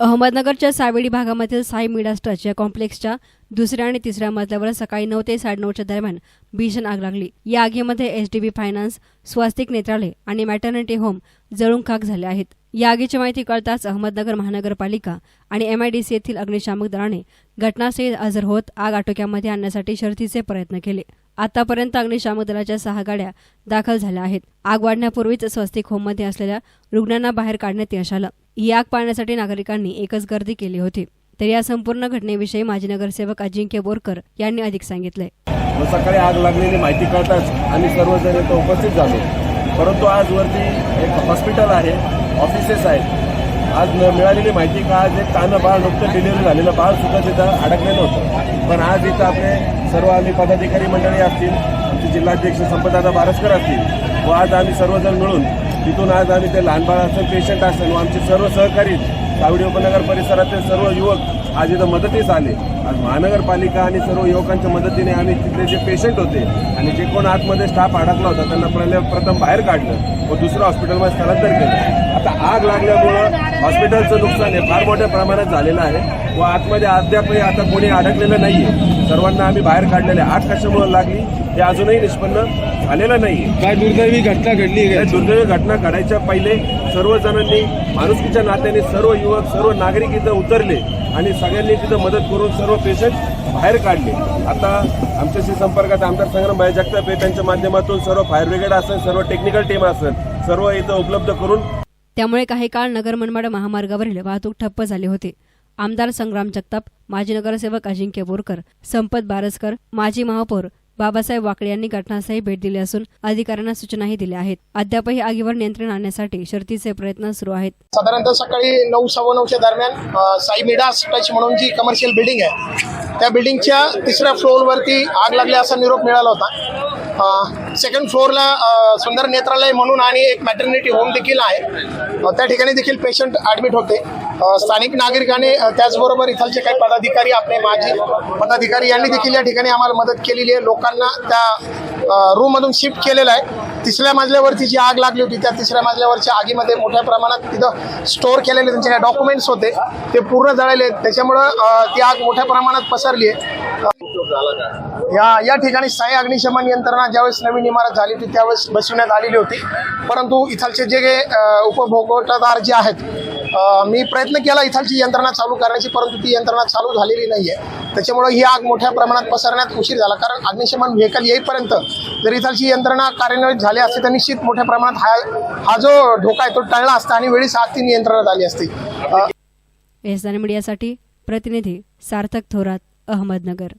अहमदनगरच्या सावेडी भागामधील साई मिडास या कॉम्प्लेक्सच्या दुसऱ्या आणि तिसऱ्या मजल्यावर सकाळी नऊ ते साडेनऊच्या दरम्यान भीषण आग लागली. या आगीमध्ये एचडीबी फायनान्स स्वास्तिक नेत्रालय आणि मॅटर्निटी होम जळून खाक झाले आहेत. या आगीची माहिती कळताच अहमदनगर महानगरपालिका आणि एमआयडीसी येथील अग्निशामक दलाने घटनास्थळी हजर होत आग आटोक्यामध्ये आणण्यासाठी शर्थीचे प्रयत्न केले. आतापर्यंत अग्निशामक दलाच्या सहा गाड्या दाखल झाल्या आहेत. आग वाढण्यापूर्वीच स्वस्तिक होममध्ये असलेल्या रुग्णांना बाहेर काढण्यात यश आलं. ही आग पाहण्यासाठी नागरिकांनी एकच गर्दी केली होती. तर या संपूर्ण घटनेविषयी माजी नगरसेवक अजिंक्य बोरकर यांनी अधिक सांगितलंय सकाळी आग लागलेली माहिती कळताच आम्ही सर्वजण इथं उपस्थित झालो. परंतु आज वरती एक हॉस्पिटल आहे ऑफिसेस आहेत. आज मिळालेली माहिती का? आज एक तानं बाळ नुकतं डिलिव्हरी झालेलं बाळ सुद्धा तिथं अडकलेलं होतं. पण आज इथं आपले सर्व आम्ही पदाधिकारी मंडळी असतील आमचे जिल्हाध्यक्ष संपदादा बारसकर असतील व आज आम्ही सर्वजण मिळून तिथून आज आम्ही ते लहान बाळ असेल पेशंट असेल व आमचे सर्व सहकारी सावडी उपनगर परिसरातील सर्व युवक आज इथं मदतीस आले. आज महानगरपालिका आणि सर्व युवकांच्या मदतीने आम्ही तिथले जे पेशंट होते आणि जे कोण आतमध्ये स्टाफ अडकला होता त्यांना पहिले प्रथम बाहेर काढलं व दुसरं हॉस्पिटलमध्ये स्थलांतर केलं. आता आग लागल्यामुळं हॉस्पिटलचं नुकसान हे फार मोठ्या प्रमाणात झालेलं आहे व आतमध्ये अद्यापही आता कोणी अडकलेलं नाहीये. सर्वांना आम्ही बाहेर काढलेले. आहे. आग कशामुळे लागली हे अजूनही निष्पन्न झालेलं नाहीये. काय दुर्दैवी घटना घडली दुर्दैवी घटना घडायच्या पहिले सर्व जणांनी माणुसकीच्या नात्याने सर्व युवक सर्व नागरिक इथं उतरले आणि सगळ्यांनी तिथं मदत करून सर्व पेशंट बाहेर काढले. आता आमच्याशी संपर्कात आमदार संग्राम भाई जगताप त्यांच्या माध्यमातून सर्व फायर ब्रिगेड असेल सर्व टेक्निकल टीम असेल सर्व इथं उपलब्ध करून त्यामुळे काही काळ नगर मनमाड महामार्गावरील वाहतूक ठप्प झाली होती. आमदार संग्राम जगताप माजी नगरसेवक अजिंक्य बोरकर संपत बारसकर माजी महापौर बाबासाहेब वाकडे यांनी घटनास्थळी भेट दिली असून अधिकाऱ्यांना सूचनाही दिल्या आहेत. अद्यापही आगीवर नियंत्रण आणण्यासाठी शर्तीचे प्रयत्न सुरू आहेत. साधारणतः सकाळी नऊ सव्वा नऊच्या दरम्यान साई मिडास टच म्हणून जी कमर्शियल बिल्डिंग आहे त्या बिल्डिंगच्या तिसऱ्या फ्लोअरवरती आग लागली असा निरोप मिळाला होता. सेकंड फ्लोअरला सुंदर नेत्रालय म्हणून आणि एक मॅटर्निटी होम देखील आहे. त्या ठिकाणी देखील पेशंट ॲडमिट होते. स्थानिक नागरिकाने त्याचबरोबर इथलचे काही पदाधिकारी आपले माजी पदाधिकारी यांनी देखील या ठिकाणी आम्हाला मदत केलेली आहे. लोकांना त्या रूममधून शिफ्ट केलेलं आहे. तिसऱ्या मजल्यावरती जी आग लागली होती त्या तिसऱ्या मजल्यावरच्या आगीमध्ये मोठ्या प्रमाणात तिथं स्टोअर केलेले त्यांचे काही डॉक्युमेंट्स होते. ते पूर्ण जळाले. आहेत. त्याच्यामुळं ती आग मोठ्या प्रमाणात पसरली आहे. या या ठिकाणी साई अग्निशमन यंत्रणा ज्यावेळेस नवीन इमारत झाली होती त्यावेळेस बसवण्यात आलेली होती. परंतु इथलचे जे उपभोगदार जे आहेत मी प्रयत्न केला इथलची यंत्रणा चालू करण्याची परंतु ती यंत्रणा चालू झालेली नाही आहे त्याच्यामुळे ही आग मोठ्या प्रमाणात पसरण्यात उशीर झाला. कारण अग्निशमन व्हेकल येईपर्यंत जर इथलची यंत्रणा कार्यान्वित झाली असती तर निश्चित मोठ्या प्रमाणात हा हा जो धोका आहे तो टळला असता आणि वेळीच आग ती नियंत्रणात आली असती. एस मीडियासाठी प्रतिनिधी सार्थक थोरात. अहमदनगर.